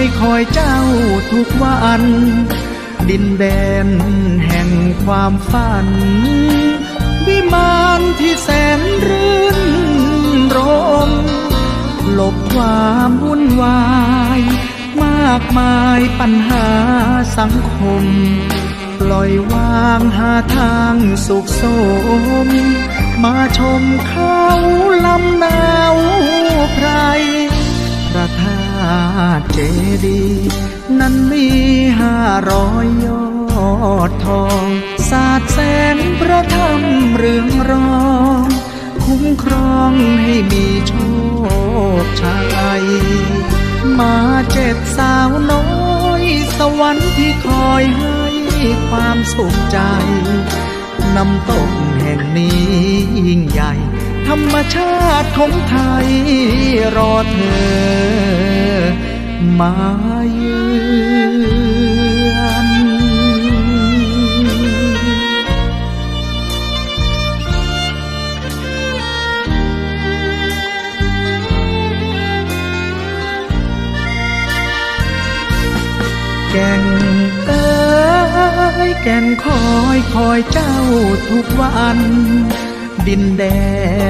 อยคอยเจ้าทุกวัน ดินแดนแห่งความฝัน วิมานที่แสนรื่นรมหลบความวุ่นวาย มากมายปัญหาสังคม ปล่อยวางหาทางสุขสม มาชมเขาลำ มีห้าร้อยยอดทอง สาดแสงพระธรรมเรืองรอง คุ้มครองให้มีโชคชัยมาเจ็ดสาวน้อย สวรรค์ที่คอยให้ความสุขใจ น้ำตกแห่งนี้ยิ่งใหญ่ ธรรมชาติของไทยรอเธอ มาเยือน แก่งเอ้ยแก่งคอยคอยเจ้าทุกวัน ดินแด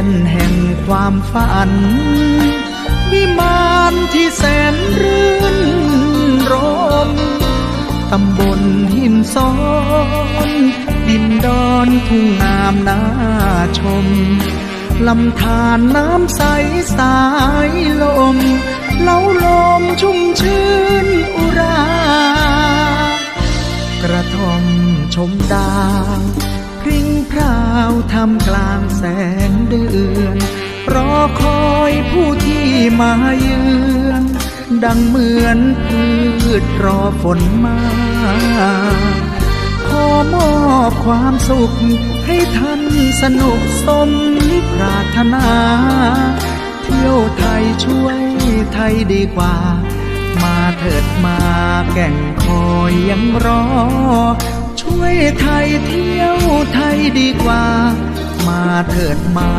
นแห่งความฝัน วิมานที่แสนรื่นรมตำบลหินซ้อน ดินดอนทุ่งงามน่าชมลำธารน้ำใสสายลม ชมดาวพริ้งพราวทำกลางแสงเดือนรอคอยผู้ที่มาเยือน ดังเหมือนพืชรอฝนมาขอมอบความสุขให้ท่านสนุกสมปรารถนา เที่ยวไทยช่วยไทยดีกว่า มาเถิดมาแก่งคอยยังรอ ดีกว่า มาเถิดมา